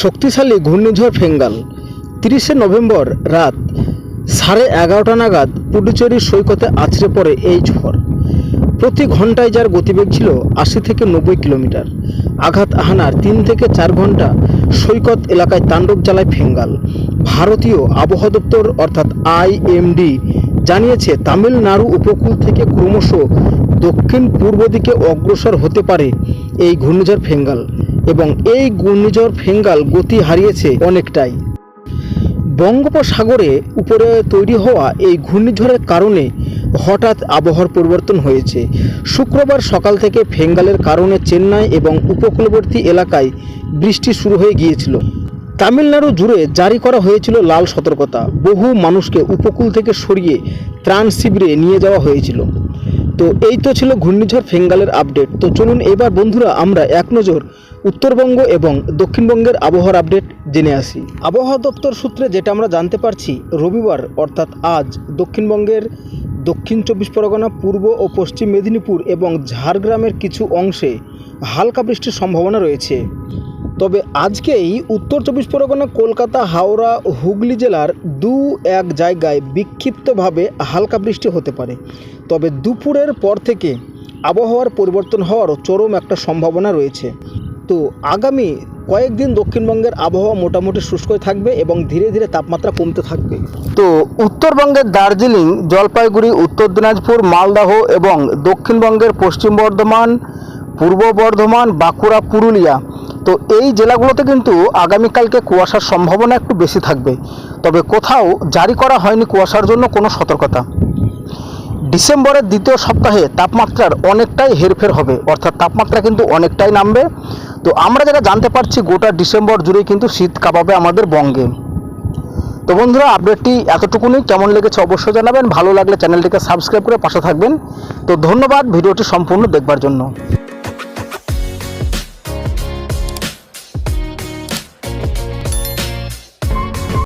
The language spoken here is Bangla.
শক্তিশালী ঘূর্ণিঝড় ফেঙ্গাল। তিরিশে নভেম্বর রাত সাড়ে এগারোটা নাগাদ পুডুচেরির সৈকতে আছড়ে পড়ে এই ঝড়। প্রতি ঘন্টায় যার গতিবেগ ছিল আশি থেকে নব্বই কিলোমিটার। আঘাত আহানার তিন থেকে চার ঘণ্টা সৈকত এলাকায় তাণ্ডব চালায় ফেঙ্গাল। ভারতীয় আবহাওয়া দপ্তর অর্থাৎ আইএমডি জানিয়েছে, তামিলনাড়ু উপকূল থেকে ক্রমশ দক্ষিণ পূর্ব দিকে অগ্রসর হতে পারে এই ঘূর্ণিঝড় ফেঙ্গাল। এবং এই ঘূর্ণিঝড় ফেঙ্গাল গতি হারিয়েছে অনেকটাই। বঙ্গোপসাগরে উপরে তৈরি হওয়া এই ঘূর্ণিঝড়ের কারণে হঠাৎ আবহাওয়ার পরিবর্তন হয়েছে। শুক্রবার সকাল থেকে ফেঙ্গালের কারণে চেন্নাই এবং উপকূলবর্তী এলাকায় বৃষ্টি শুরু হয়ে গিয়েছিল। তামিলনাড়ু জুড়ে জারি করা হয়েছিল লাল সতর্কতা। বহু মানুষকে উপকূল থেকে সরিয়ে ত্রাণ শিবিরে নিয়ে যাওয়া হয়েছিল। তো এই তো ছিল ঘূর্ণিঝড় ফেঙ্গালের আপডেট তো চলুন এবার বন্ধুরা আমরা এক নজর উত্তরবঙ্গ এবং দক্ষিণবঙ্গের আবহাওয়ার আপডেট জেনে আসি। আবহাওয়া দপ্তর সূত্রে যেটা আমরা জানতে পারছি, রবিবার অর্থাৎ আজ দক্ষিণবঙ্গের দক্ষিণ চব্বিশ পরগনা, পূর্ব ও পশ্চিম মেদিনীপুর এবং ঝাড়গ্রামের কিছু অংশে হালকা বৃষ্টির সম্ভাবনা রয়েছে। তবে আজকেই উত্তর চব্বিশ পরগনা, কলকাতা, হাওড়া, হুগলি জেলার দু এক জায়গায় বিক্ষিপ্তভাবে হালকা বৃষ্টি হতে পারে। তবে দুপুরের পর থেকে আবহাওয়ার পরিবর্তন হওয়ারও চরম একটা সম্ভাবনা রয়েছে। তো আগামী কয়েকদিন দক্ষিণবঙ্গের আবহাওয়া মোটামুটি শুষ্কই থাকবে এবং ধীরে ধীরে তাপমাত্রা কমতে থাকবে। তো উত্তরবঙ্গের দার্জিলিং, জলপাইগুড়ি, উত্তর দিনাজপুর, মালদাহ এবং দক্ষিণবঙ্গের পশ্চিম বর্ধমান, পূর্ব বর্ধমান, বাঁকুড়া, পুরুলিয়া তো এই জেলাগুলোতে কিন্তু আগামীকালকে কুয়াশার সম্ভাবনা একটু বেশি থাকবে। তবে কোথাও জারি করা হয়নি কুয়াশার জন্য কোনো সতর্কতা। ডিসেম্বরের দ্বিতীয় সপ্তাহে তাপমাত্রার অনেকটাই হেরফের হবে, অর্থাৎ তাপমাত্রা কিন্তু অনেকটাই নামবে। তো আমরা যেটা জানতে পারছি, গোটা ডিসেম্বর জুড়েই কিন্তু শীত কাঁপাবে আমাদের বঙ্গে। তো বন্ধুরা, আপডেটটি এতটুকুনি। কেমন লেগেছে অবশ্যই জানাবেন। ভালো লাগলে চ্যানেলটিকে সাবস্ক্রাইব করে পাশে থাকবেন। তো ধন্যবাদ ভিডিওটি সম্পূর্ণ দেখবার জন্য।